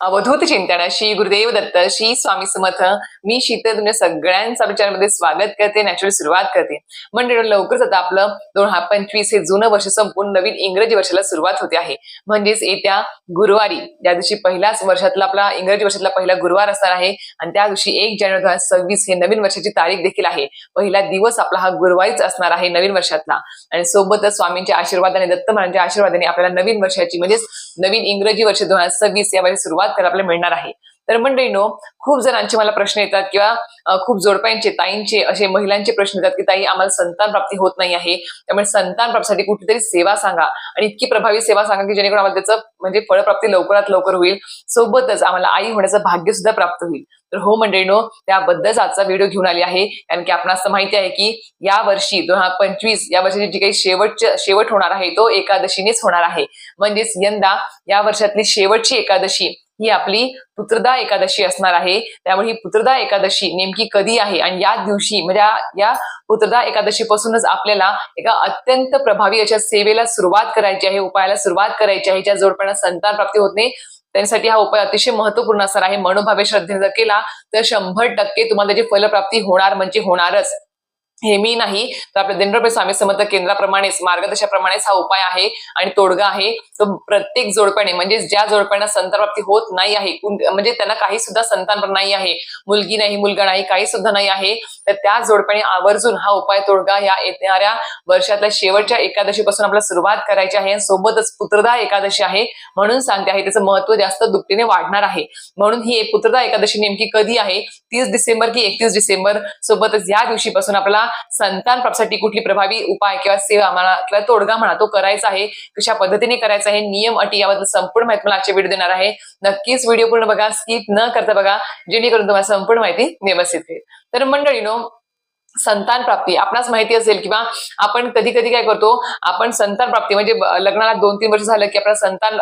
अवधूत चिंतन. श्री गुरुदेव दत्त श्री स्वामी समर्थ मी शीतल तुमच्या सगळ्यांचा विचारमध्ये स्वागत करते नॅचरल सुरुवात करते. म्हणजे लवकरच आता आपलं दोन हजार पंचवीस हे जुनं वर्ष संपून नवीन इंग्रजी वर्षाला सुरुवात होते आहे. म्हणजेच येत्या गुरुवारी ज्या दिवशी पहिल्याच वर्षातला आपला इंग्रजी वर्षातला पहिला गुरुवार असणार आहे आणि त्या दिवशी एक जानेवारी दोन हजार सव्वीस हे नवीन वर्षाची तारीख देखील आहे. पहिला दिवस आपला हा गुरुवारीच असणार आहे नवीन वर्षातला. आणि सोबतच स्वामींच्या आशीर्वादाने दत्त महाराजांच्या आशीर्वादाने आपल्याला नवीन वर्षाची म्हणजेच नवीन इंग्रजी वर्ष दोन हजार सव्वीस या सुरुवात करायला आपल्याला मिळणार आहे. तर मंडळीनो खूप जणांचे मला प्रश्न येतात किंवा खूप जोडप्यांचे ताईंचे असे महिलांचे प्रश्न येतात की ताई आम्हाला संतान प्राप्ती होत नाही आहे. त्यामुळे संतान प्राप्तीसाठी कुठेतरी सेवा सांगा आणि इतकी प्रभावी सेवा सांगा की जेणेकरून आम्हाला त्याचं म्हणजे फळप्राप्ती लवकरात लवकर होईल. सोबतच आम्हाला आई होण्याचं भाग्य सुद्धा प्राप्त होईल. तर हो मंडळीनो त्याबद्दलच आजचा व्हिडिओ घेऊन आली आहे. कारण की आपणास असं माहिती आहे की या वर्षी दोन हजार पंचवीस या वर्षाची जी काही शेवटचे शेवट होणार आहे तो एकादशीनेच होणार आहे. म्हणजेच यंदा या वर्षातली शेवटची एकादशी ही आपली पुत्रदा एकादशी असणार आहे. त्यामुळे ही पुत्रदा एकादशी नेमकी कधी आहे? आणि या दिवशी म्हणजे या- पुत्रदा एकादशी पासूनच आपल्याला एका अत्यंत प्रभावी अशा सेवेला सुरुवात करायची आहे उपायाला सुरुवात करायची आहे ज्या जोडपणा संतान प्राप्ती होत नाही त्यांच्यासाठी हा उपाय अतिशय महत्त्वपूर्ण असणार आहे. मनोभावे श्रद्धेने जर केला तर शंभर टक्के तुम्हाला त्याची फलप्राप्ती होणार म्हणजे होणारच. हे मी नाही तर आपल्या दिनरपे स्वामी समर्थ केंद्राप्रमाणेच मार्गदर्शनाप्रमाणेच हा उपाय आहे आणि तोडगा आहे. तो प्रत्येक जोडप्याने म्हणजे ज्या जोडप्यांना संतानप्राप्ती होत नाही आहे म्हणजे त्यांना काही सुद्धा संतान नाही आहे. मुलगी नाही मुलगा नाही काही सुद्धा नाही आहे. तर त्या जोडप्याने आवर्जून हा उपाय तोडगा या येणाऱ्या वर्षातल्या शेवटच्या एकादशीपासून आपल्याला सुरुवात करायची आहे. आणि सोबतच पुत्रदा एकादशी आहे. म्हणून सांगते आहे त्याचं महत्त्व जास्त दुपटीने वाढणार आहे. म्हणून ही पुत्रदा एकादशी नेमकी कधी आहे? तीस डिसेंबर की एकतीस डिसेंबर? सोबतच या दिवशीपासून संतान प्राप्तीसाठी कुठली प्रभावी उपाय किंवा सेवा म्हणा किंवा तोडगा म्हणा तो करायचा आहे कशा पद्धतीने करायचा आहे नियम अटी याबद्दल संपूर्ण माहिती मला आजच्या व्हिडिओ देणार आहे. नक्कीच व्हिडिओ पूर्ण बघा स्किप न करता बघा जेणेकरून तुम्हाला संपूर्ण माहिती व्यवस्थित होईल. तर मंडळीनो संतान प्राप्ती. आपणास माहिती असेल किंवा आपण कधी कधी काय करतो आपण संतान प्राप्ती म्हणजे लग्नाला दोन तीन वर्ष झालं की आपल्याला संतान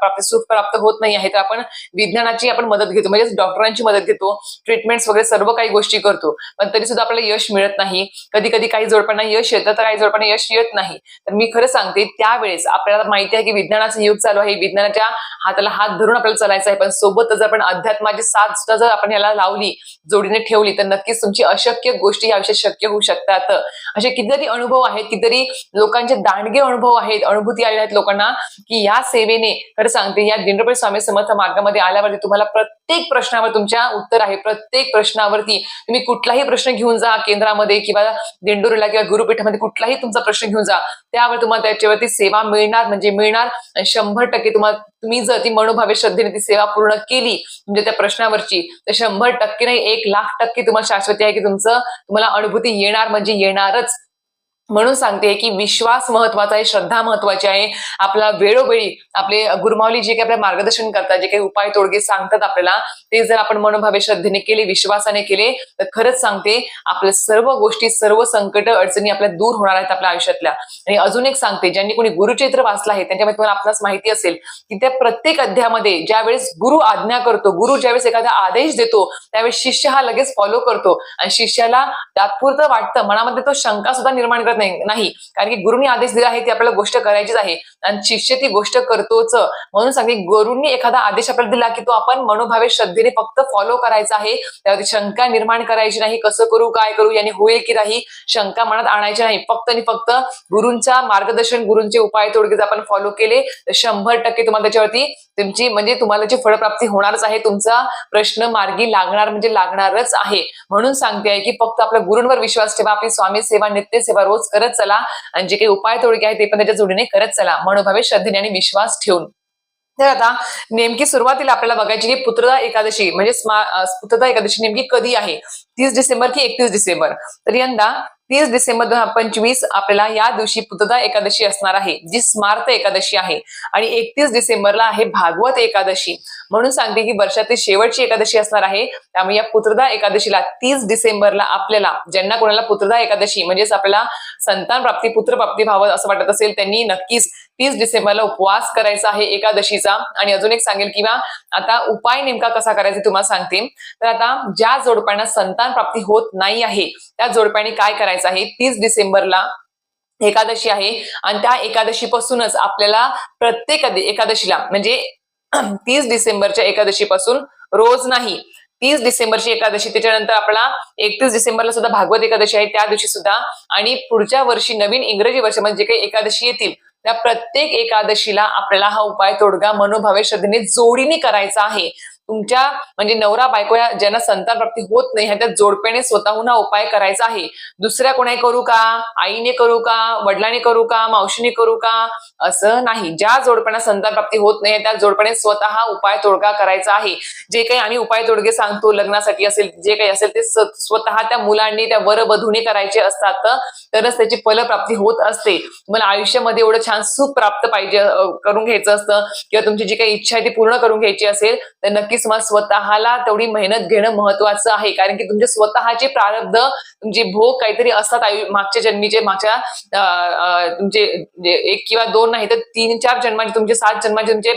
प्राप्ती सुख प्राप्त होत नाही आहे तर आपण विज्ञानाची आपण मदत घेतो म्हणजे डॉक्टरांची मदत घेतो ट्रीटमेंट्स वगैरे सर्व काही गोष्टी करतो पण तरी सुद्धा आपल्याला यश मिळत नाही. कधी कधी काही जोडपांना यश येतं तर काही जोडपांना यश येत नाही. तर मी खरं सांगते त्यावेळेस आपल्याला माहिती आहे की विज्ञानाचं युग चालू आहे विज्ञानाच्या हाताला हात धरून आपल्याला चालायचं आहे पण सोबतच जर आपण अध्यात्माची साथ सुद्धा जर आपण याला लावली जोडीने ठेवली तर नक्कीच तुमची अशक्य गोष्टी या शक्य होऊ शकतात. असे कितीतरी अनुभव आहेत कितीतरी लोकांचे दांडगे अनुभव आहेत अनुभूती आलेल्या आहेत लोकांना की या सेवेने खरं सांगते या दिंडोपे स्वामी समर्थ मार्गामध्ये आल्यावरती तुम्हाला प्रत्येक प्रश्नावर तुमच्या उत्तर आहे. प्रत्येक प्रश्नावरती तुम्ही कुठलाही प्रश्न घेऊन जा केंद्रामध्ये किंवा दिंडोरीला किंवा गुरुपीठामध्ये कुठलाही तुमचा प्रश्न घेऊन जा. त्यावर तुम्हाला त्याच्यावरती सेवा मिळणार म्हणजे मिळणार आणि शंभर टक्के तुम्हाला तुम्ही जर ती मनोभावे श्रद्धेने ती सेवा पूर्ण केली म्हणजे त्या प्रश्नावरची तर शंभर टक्के नाही एक लाख टक्के तुम्हाला शाश्वती आहे की तुमचं तुम्हाला अनुभूती येणार म्हणजे येणारच. म्हणून सांगते की विश्वास महत्त्वाचा आहे श्रद्धा महत्वाची आहे. आपला वेळोवेळी आपले गुरुमावली जे काही आपल्या मार्गदर्शन करतात जे काही उपाय तोडगे सांगतात आपल्याला ते जर आपण मनोभावे श्रद्धेने केले विश्वासाने केले तर खरंच सांगते आपल्या सर्व गोष्टी सर्व संकट अडचणी आपल्या दूर होणार आहेत आपल्या आयुष्यातल्या. आणि अजून एक सांगते ज्यांनी कोणी गुरुचरित्र वाचलं आहे त्यांच्यामध्ये तुम्हाला आपल्याला माहिती असेल की त्या प्रत्येक अध्यामध्ये ज्यावेळेस गुरु आज्ञा करतो गुरु ज्यावेळेस एखादा आदेश देतो त्यावेळेस शिष्य हा लगेच फॉलो करतो. आणि शिष्याला तात्पुरतं वाटतं मनामध्ये तो शंका सुद्धा निर्माण करत नाही नाही. कारण की गुरुनी आदेश दिला आहे ती आपल्याला गोष्ट करायचीच आहे. आणि शिष्य ती गोष्ट करतोच. म्हणून सांगते गुरुंनी एखादा आदेश आपल्याला दिला की तो आपण मनोभावे श्रद्धेने फक्त फॉलो करायचा आहे. त्यावरती शंका निर्माण करायची नाही. कसं करू काय करू याने होईल की नाही शंका मनात आणायची नाही. फक्त आणि फक्त गुरूंचा मार्गदर्शन गुरूंचे उपाय तोडके जर आपण फॉलो केले तर शंभर टक्के तुम्हाला त्याच्यावरती तुमची म्हणजे तुम्हाला जी फळप्राप्ती होणारच आहे तुमचा प्रश्न मार्गी लागणार म्हणजे लागणारच आहे. म्हणून सांगते आहे की फक्त आपल्या गुरूंवर विश्वास ठेवा आपली स्वामी सेवा नित्य सेवा रोज करत चला आणि जे काही उपाय तोडगे आहेत ते पण त्याच्या जोडीने करत चला. मनोभावे श्रद्धेने आणि विश्वास ठेवून. तर आता नेमकी सुरुवातीला आपल्याला बघायची की पुत्रदा एकादशी म्हणजे स्मा- पुत्रदा एकादशी नेमकी कधी आहे? तीस डिसेंबर की एकतीस डिसेंबर? तर यंदा तीस डिसेंबर दोन हजार पंचवीस आपल्याला या दिवशी पुतदा एकादशी असणार आहे जी स्मार्त एकादशी आहे. आणि एकतीस डिसेंबरला आहे भागवत एकादशी. म्हणून सांगते की वर्षातील शेवटची एकादशी असणार आहे. त्यामुळे या पुत्रदा एकादशीला तीस डिसेंबरला आपल्याला ज्यांना कोणाला पुत्रदा एकादशी म्हणजेच आपल्याला संतान प्राप्ती पुत्र प्राप्ती व्हावं असं वाटत असेल त्यांनी नक्कीच तीस डिसेंबरला उपवास करायचा आहे एकादशीचा. आणि अजून एक सांगेल किंवा आता उपाय नेमका कसा करायचा तुम्हाला सांगते. तर आता ज्या जोडप्यांना संतान प्राप्ती होत नाही आहे त्या जोडप्याने काय करायचं? आहे. तीस डिसेंबरला एकादशी आहे. आणि त्या एकादशीपासूनच आपल्याला प्रत्येक एकादशीला म्हणजे तीस डिसेंबरच्या एकादशीपासून रोज नाही तीस डिसेंबरची एकादशी त्याच्यानंतर आपला एकतीस डिसेंबरला सुद्धा भागवत एकादशी आहे त्या दिवशी सुद्धा. आणि पुढच्या वर्षी नवीन इंग्रजी वर्ष म्हणजे काही एकादशी येतील त्या प्रत्येक एकादशीला आपल्याला हा उपाय तोडगा मनोभावे श्रद्धेने जोडीने करायचा आहे. तुमच्या म्हणजे नवरा बायको या ज्यांना संतान प्राप्ती होत नाही ह्या त्या जोडपेने स्वतःहून हा उपाय करायचा आहे. दुसऱ्या कोणाही करू का? आईने करू का? वडिलांनी करू का? मावशीने करू का? असं नाही. ज्या जोडप्यांना संतान प्राप्ती होत नाही त्या जोडपणे स्वतः उपाय तोडगा करायचा आहे. जे काही आम्ही उपाय तोडगे सांगतो लग्नासाठी असेल जे काही असेल ते स्वतः त्या मुलांनी त्या वरबधूने करायचे असतात तरच त्याची फलप्राप्ती होत असते. तुम्हाला आयुष्यामध्ये एवढं छान सुख प्राप्त पाहिजे करून घ्यायचं असतं किंवा तुमची जी काही इच्छा आहे ती पूर्ण करून घ्यायची असेल तर नक्की तुम्हाला स्वतःला तेवढी मेहनत घेणं महत्वाचं आहे. कारण की तुमचे स्वतःचे प्रारब्ध तुमचे भोग काहीतरी असतात. आयु मागच्या जन्मीचे मागच्या तुमचे एक किंवा दोन नाही तर तीन चार जन्माचे तुमचे सात जन्माचे तुमचे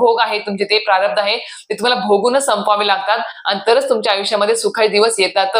भोग आहेत. तुमचे ते प्रारब्ध आहे ते तुम्हाला भोगूनच संपवावे लागतात. आणि तरच तुमच्या आयुष्यामध्ये सुखाचे दिवस येतात.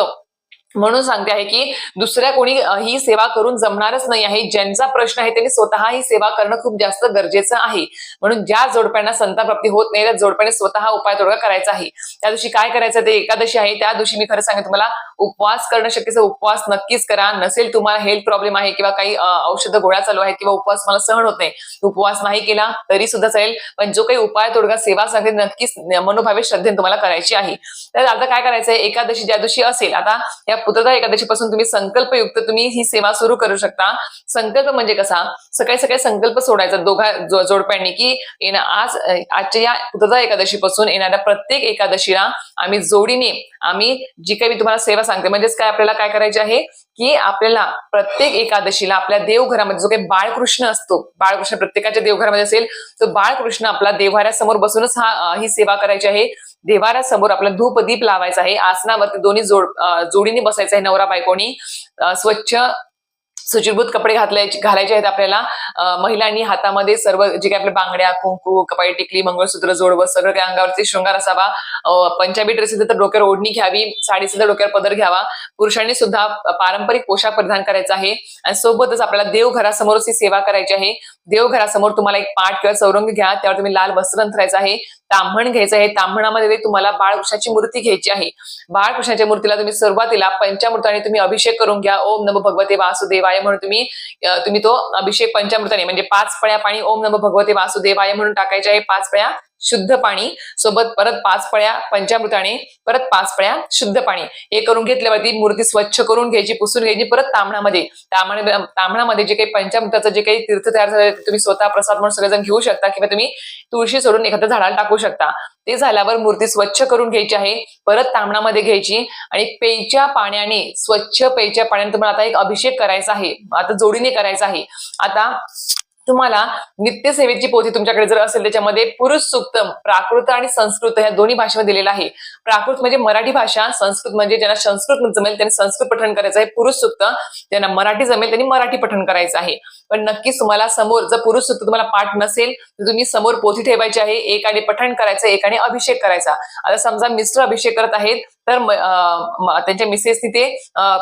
म्हणून सांगते आहे की दुसऱ्या कोणी ही सेवा करून जमणारच नाही आहे. ज्यांचा प्रश्न आहे त्यांनी स्वतः ही सेवा करणं खूप जास्त गरजेचं आहे. म्हणून ज्या जोडप्यांना संताप्राप्ती होत नाही त्या जोडप्याने स्वतः उपाय तोडगा करायचा आहे. त्या दिवशी काय करायचं ते एकादशी आहे. त्या दिवशी मी खरं सांगेन तुम्हाला उपवास करणं शक्य उपवास नक्कीच करा. नसेल तुम्हाला हेल्थ प्रॉब्लेम आहे किंवा काही औषध गोळ्या चालू आहेत किंवा उपवास मला सहन होत नाही उपवास नाही केला तरी सुद्धा चालेल. पण जो काही उपाय तोडगा सेवा सांगते नक्कीच मनोभावे श्रद्धेने तुम्हाला करायची आहे. तर आता काय करायचं एकादशी ज्या दिवशी असेल आता या उत्तदा एकादशी पासून तुम्ही संकल्पयुक्त तुम्ही ही सेवा सुरू करू शकता. संकल्प म्हणजे कसा? सकाळी सकाळी संकल्प सोडायचा दोघा जो- जोडप्यांनी की येणा आज आजच्या या पुत्रदा एकादशीपासून येणाऱ्या प्रत्येक एकादशीला आम्ही जोडीने आम्ही जी काही मी तुम्हाला सेवा सांगते म्हणजेच काय आपल्याला काय करायचे आहे? की आपल्याला प्रत्येक एकादशीला आपल्या देवघरामध्ये जो काही बाळकृष्ण असतो बाळकृष्ण प्रत्येकाच्या देवघरामध्ये असेल तो बाळकृष्ण आपला देव्हाऱ्यासमोर बसूनच हा ही सेवा करायची आहे. देवारासमोर आपला धूप दीप लावायचा आहे. आसनावरती दोन्ही जोड जोडीने बसायचं आहे नवरा बायकोनी. स्वच्छ सुचिरभूत कपडे घातल्याचे घालायचे आहेत आपल्याला. महिलांनी हातामध्ये सर्व जे काही आपल्या बांगड्या कुंकू कपाळी टिकली मंगळसूत्र जोडव सगळं काही अंगावरती शृंगार असावा. पंचाबी पंजाबी ड्रेस असेल तर डोक्यावर ओढणी घ्यावी साडी सुद्धा डोक्यावर पदर घ्यावा. पुरुषांनी सुद्धा पारंपरिक पोशाख परिधान करायचा आहे. आणि सोबतच आपल्याला देवघरासमोरच ही सेवा करायची आहे. देवघरासमोर तुम्हाला एक पाठ किंवा चौरंग घ्या त्यावर तुम्ही लाल वस्त्र आहे तांबण घ्यायचं आहे. तांबणामध्ये तुम्हाला बाळकृष्णाची मूर्ती घ्यायची आहे. बाळकृष्णाच्या मूर्तीला तुम्ही सुरुवातीला पंचामृताने तुम्ही अभिषेक करून घ्या. ओम नम भगवते वासुदेवाय म्हणून तुम्ही तुम्ही तो अभिषेक पंचामृताने म्हणजे पाच पळ्या पाणी ओम नम भगवते वासुदेवाय म्हणून टाकायचे आहे. पाच पळ्या शुद्ध पाणी. सोबत परत पाच पळ्या पंचामृताने परत पाच पळ्या शुद्ध पाणी. हे करून घेतल्यावरती मूर्ती स्वच्छ करून घ्यायची पुसून घ्यायची परत तांबणामध्ये तांबणा तांबणामध्ये जे काही पंचामृताचं जे काही तीर्थ तयार झाले तुम्ही स्वतः प्रसाद म्हणून सगळेजण घेऊ शकता किंवा तुम्ही तुळशी सोडून एखाद्या झाडाला टाकू शकता. ते झाल्यावर मूर्ती स्वच्छ करून घ्यायची आहे परत तांबणामध्ये घ्यायची आणि पेयच्या पाण्याने स्वच्छ पेयच्या पाण्याने तुम्हाला आता एक अभिषेक करायचा आहे. आता जोडीने करायचा आहे. आता तुम्हाला नित्यसेवेची पोथी तुमच्याकडे जर असेल त्याच्यामध्ये पुरुष सूक्त प्राकृत आणि संस्कृत ह्या दोन्ही भाषेमध्ये दिलेला आहे. प्राकृत म्हणजे मराठी भाषा संस्कृत म्हणजे ज्यांना संस्कृत जमेल त्यांनी संस्कृत पठण करायचं आहे. पुरुष सूक्त ज्यांना मराठी जमेल त्यांनी मराठी पठण करायचं आहे. पण नक्कीच तुम्हाला समोर जर पुरुष सूत्र तुम्हाला पाठ नसेल तर तुम्ही समोर पोथी ठेवायची आहे एकाने पठण करायचं एकाने अभिषेक करायचा. आता समजा मिस्टर अभिषेक करत आहेत तर त्यांच्या मिसेसनी ते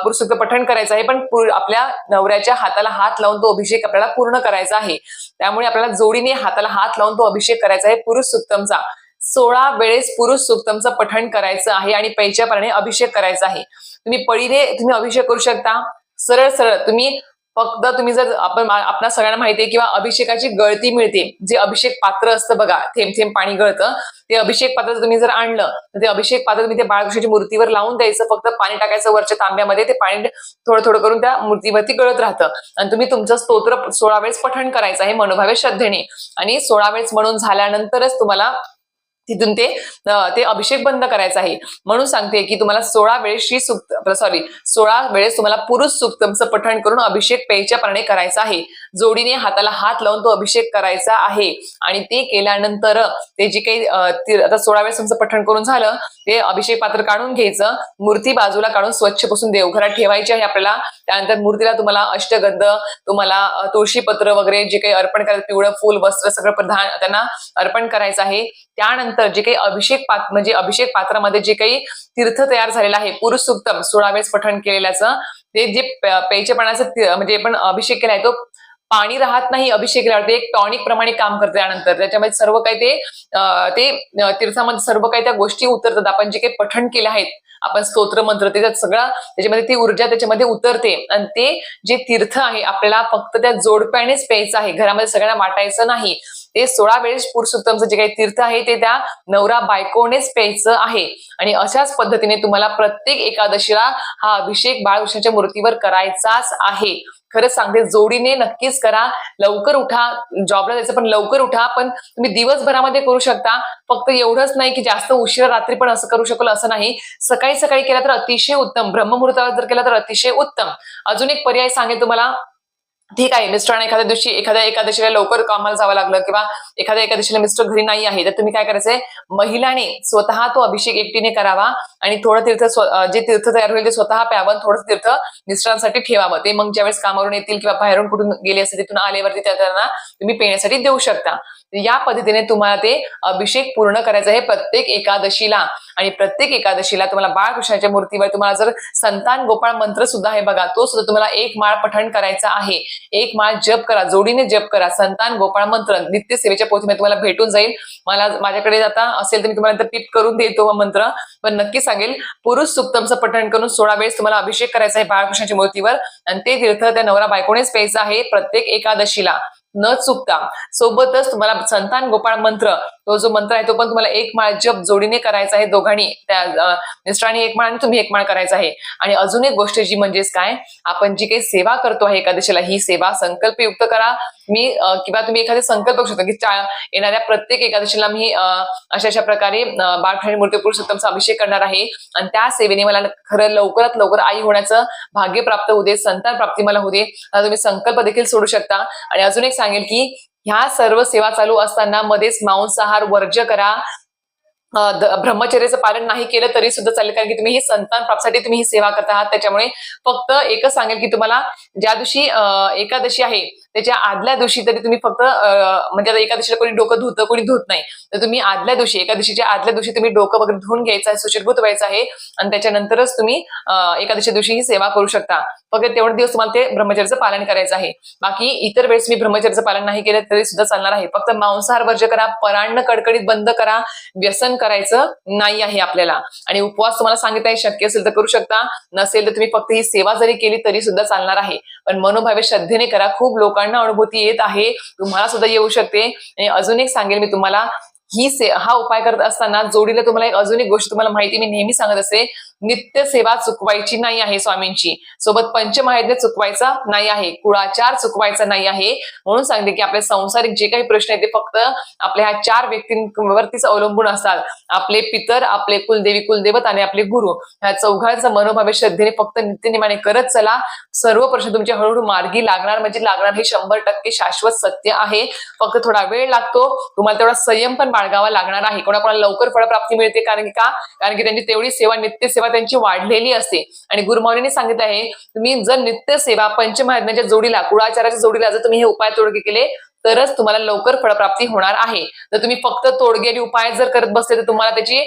पुरुष सूत्र पठण करायचं आहे पण आपल्या नवऱ्याच्या हाताला हात लावून तो अभिषेक आपल्याला पूर्ण करायचा आहे. त्यामुळे आपल्याला जोडीने हाताला हात लावून तो अभिषेक करायचा आहे पुरुष सुक्तमचा सोळा वेळेस पुरुष सुक्तमचं पठण करायचं आहे आणि पैच्या पाण्याने अभिषेक करायचा आहे. तुम्ही पळीने तुम्ही अभिषेक करू शकता. सरळ सरळ तुम्ही फक्त तुम्ही जर आपण आपल्या सगळ्यांना माहिती आहे किंवा अभिषेकाची गळती मिळते जे अभिषेक पात्र असतं बघा थेंब थेंब पाणी गळतं ते अभिषेक पात्र तुम्ही जर आणलं तर ते अभिषेक पात्र तुम्ही ते बाळकृष्णाची मूर्तीवर लावून द्यायचं फक्त पाणी टाकायचं वरच्या तांब्यामध्ये ते पाणी थोडं थोडं करून त्या मूर्तीवरती गळत राहतं. आणि तुम्ही तुमचं स्तोत्र सोळा वेळेस पठण करायचं आहे मनोभावे श्रद्धेने. आणि सोळा वेळेस म्हणून झाल्यानंतरच तुम्हाला तिथून ते ते अभिषेक बंद करायचा आहे. म्हणून सांगते की तुम्हाला सोळा वेळेस श्री सुक्त सॉरी सोळा वेळेस तुम्हाला पुरुष सुक्तमचं पठण करून अभिषेक पेयच्या पाण्याने करायचा आहे. जोडीने हाताला हात लावून तो अभिषेक करायचा आहे. आणि ते केल्यानंतर ते जे काही आता सोळा वेळेस तुमचं पठण करून झालं ते अभिषेक पात्र काढून घ्यायचं. मूर्ती बाजूला काढून स्वच्छ पुसून देवघरात ठेवायची आहे आपल्याला. त्यानंतर मूर्तीला तुम्हाला अष्टगंध तुम्हाला तुळशीपत्र वगैरे जे काही अर्पण करायचं पिवळं फुल वस्त्र सगळं प्रधान त्यांना अर्पण करायचं आहे. त्यानंतर जे काही अभिषेक पात्र म्हणजे अभिषेक पात्रामध्ये जे काही तीर्थ तयार झालेलं आहे पुरुष सुक्तम सोळा वेळेस पठण केलेल्याचं ते जे प- पाण्याचं म्हणजे आपण अभिषेक केलाय तो पाणी राहत नाही अभिषेक केल्यावर ते एक टॉनिक प्रमाणे काम करते त्यानंतर त्याच्यामध्ये सर्व काही ते ते तीर्थामध्ये सर्व काही त्या गोष्टी उतरतात. आपण जे काही पठण केले आहेत आपण स्तोत्र मंत्र त्याच्यात सगळं त्याच्यामध्ये ती ऊर्जा त्याच्यामध्ये उतरते. आणि ते जे तीर्थ आहे आपल्याला फक्त त्या जोडप्यानेच प्यायचं आहे. घरामध्ये सगळ्यांना वाटायचं नाही. ते सोळा वेळेस पुरुषोत्तमचं जे काही तीर्थ आहे ते त्या नवरा बायकोनेच प्यायचं आहे. आणि अशाच पद्धतीने तुम्हाला प्रत्येक एकादशीला हा अभिषेक बाळकृष्णाच्या मूर्तीवर करायचाच आहे. खरंच सांगते जोडीने नक्कीच करा. लवकर उठा. जॉबला जायचं पण लवकर उठा. पण तुम्ही दिवसभरामध्ये करू शकता. फक्त एवढंच नाही की जास्त उशिरा रात्री पण असं करू शकल असं नाही. सकाळी सकाळी केला तर अतिशय उत्तम. ब्रह्ममुहूर्तावर जर केला तर अतिशय उत्तम. अजून एक पर्याय सांगेल तुम्हाला. ठीक आहे मिस्टरांना एखाद्या दिवशी एखाद्या एकादशीला लवकर कामाला जावं लागलं किंवा एखाद्या एकादशीला मिस्टर घरी नाही आहे तर तुम्ही काय करायचंय महिलाने स्वतः तो अभिषेक एकटीने करावा आणि थोडं तीर्थ जे तीर्थ तयार होईल ते स्वतः प्यावं थोडं तीर्थ मिस्टरांसाठी ठेवावं. ते मग ज्यावेळेस कामावरून येतील किंवा बाहेरून कुठून गेले असतील तिथून आल्यावरती त्यांना तुम्ही पिण्यासाठी देऊ शकता. या पद्धतीने तुम्हाला ते अभिषेक पूर्ण करायचं आहे प्रत्येक एकादशीला. आणि प्रत्येक एकादशीला तुम्हाला बाळकृष्णाच्या मूर्तीवर तुम्हाला जर संतान गोपाळ मंत्र सुद्धा आहे बघा तो सुद्धा तुम्हाला एक माळ पठण करायचा आहे. एक माळ जप करा जोडीने जप करा संतान गोपाळ मंत्र नित्य सेवेच्या पोथीमध्ये तुम्हाला भेटून जाईल. मला माझ्याकडे आता असेल तर मी तुम्हाला टिप करून देतो मंत्र. पण नक्की सांगेल पुरुष सुक्तमचं पठण करून सोळा वेळेस तुम्हाला अभिषेक करायचा आहे बाळकृष्णाच्या मूर्तीवर. आणि ते तीर्थ त्या नवरा बायकोनेच प्यायचं आहे प्रत्येक एकादशीला. न चुकता. सोबतच तुम्हाला संतान गोपाळ मंत्र तो जो मंत्र आहे तो पण तुम्हाला एक माळ जप जोडीने करायचा आहे. दोघांनी त्या मिस्टरांनी एक माळ आणि तुम्ही एक माळ करायचा आहे. आणि अजून एक गोष्ट जी म्हणजेच काय? आपण जी काही सेवा करतो आहे एकादशीला ही सेवा संकल्पयुक्त करा. मी किंवा तुम्ही एखादे संकल्प करू शकता की येणाऱ्या प्रत्येक एकादशीला मी अशा अशा प्रकारे बाळकृष्ण मूर्ती पुरुषोत्तमचा अभिषेक करणार आहे. आणि त्या सेवेने मला खरं लवकरात लवकर आई होण्याचं भाग्य प्राप्त होऊ दे संतान प्राप्ती मला होऊ दे. तुम्ही संकल्प देखील सोडू शकता. आणि अजून एक सांगेल की ह्या सर्व सेवा चालू असताना मध्येच मांसाहार वर्ज्य करा. ब्रह्मचर्याचं पालन नाही केलं तरी सुद्धा चालेल कारण की तुम्ही ही संतान प्राप्तीसाठी तुम्ही ही सेवा करत आहात. त्याच्यामुळे फक्त एकच सांगेल की तुम्हाला ज्या दिवशी एकादशी आहे त्याच्या आदल्या दिवशी तरी तुम्ही फक्त अं, म्हणजे आता एका दिवशीला कोणी डोकं धुतं कोणी धुत नाही. तर तुम्ही आदल्या दिवशी एका दिवशीच्या आदल्या दिवशी तुम्ही डोकं वगैरे धुवून घ्यायचं आहे सुचिरभूत व्हायचं आहे आणि त्याच्यानंतरच तुम्ही एका एकादशी दिवशी ही सेवा करू शकता. फक्त तेवढे दिवस तुम्हाला ते ब्रह्मचर्याचं पालन करायचं आहे. बाकी इतर वेळेस मी ब्रह्मचर्याचं पालन नाही केलं तरी सुद्धा चालणार आहे. फक्त मांसाहार वर्ज करा परान्न कडकडीत बंद करा व्यसन करायचं नाही आहे आपल्याला. आणि उपवास तुम्हाला सांगितलं आहे शक्य असेल तर करू शकता. नसेल तर तुम्ही फक्त ही सेवा जरी केली तरी सुद्धा चालणार आहे. पण मनोभावे श्रद्धेने करा. खूप लोकांना अनुभूती येत आहे. तुम्हाला सुद्धा येऊ शकते. आणि अजून एक सांगेल मी तुम्हाला. ही से हा उपाय करत असताना जोडीला तुम्हाला एक अजून एक गोष्ट तुम्हाला माहिती मी नेहमी सांगत असे. नित्य सेवा चुकवायची नाही आहे स्वामींची. सोबत पंचमहायज्ञ चुकवायचा नाही आहे. कुळाचार चुकवायचा नाही आहे. म्हणून सांगते की आपले संसारिक जे काही प्रश्न आहेत ते फक्त आपल्या ह्या चार व्यक्तींवरतीच अवलंबून असतात. आपले पितर आपले कुलदेवी कुलदेवत आणि आपले गुरु. ह्या चौघांचा मनोभावे श्रद्धेने फक्त नित्यनिमाने करत चला. सर्व प्रश्न तुमचे हळूहळू मार्गी लागणार म्हणजे लागणार हे शंभर टक्के शाश्वत सत्य आहे. फक्त थोडा वेळ लागतो. तुम्हाला तेवढा संयम पण बाळगावा लागणार आहे. कोणाकोणाला लवकर फळप्राप्ती मिळते कारण की का? कारण की त्यांची तेवढी सेवा नित्य सेवा त्यांची वाढलेली असते. आणि गुरुमाऊलीने सांगितलं आहे तुम्ही जर नित्य सेवा पंचमहात्म्याच्या जोडीला कुळाचाराच्या जोडीला जर तुम्ही हे उपाय तोडगे केले तरच तुम्हाला लवकर फळप्राप्ती होणार आहे. जर तुम्ही फक्त तोडगे आणि उपाय जर करत बसले तर तुम्हाला त्याची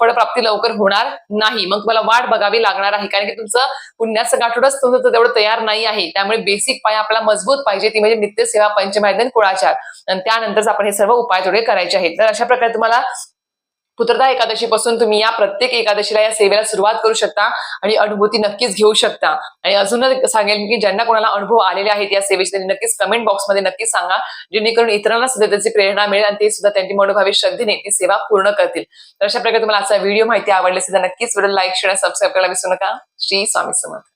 फळप्राप्ती लवकर होणार नाही. मग तुम्हाला वाट बघावी लागणार आहे. कारण की तुमचं पुण्याचं गाठोडच तुमचं तेवढं तयार नाही आहे. त्यामुळे बेसिक पाय आपला मजबूत पाहिजे ती म्हणजे नित्यसेवा पंचमायदन कुळाचार. आणि त्यानंतरच आपण हे सर्व उपाय तोडे करायचे आहेत. तर अशा प्रकारे तुम्हाला पुत्रदा एकादशीपासून तुम्ही या प्रत्येक एकादशीला या सेवेला सुरुवात करू शकता आणि अनुभूती नक्कीच घेऊ शकता. आणि अजूनच सांगेल मी की ज्यांना कोणाला अनुभव आलेले आहेत या सेवेचे त्यांनी नक्कीच कमेंट बॉक्समध्ये नक्कीच सांगा जेणेकरून इतरांना सुद्धा त्याची प्रेरणा मिळेल आणि ते सुद्धा त्यांची मनोभावी श्रद्धेने ती सेवा पूर्ण करतील. तर अशा प्रकारे तुम्हाला आजचा व्हिडिओ माहिती आवडली असेल तर नक्कीच व्हिडिओ लाईक शेअर सबस्क्राईब करायला विसरू नका. श्री स्वामी समर्थ.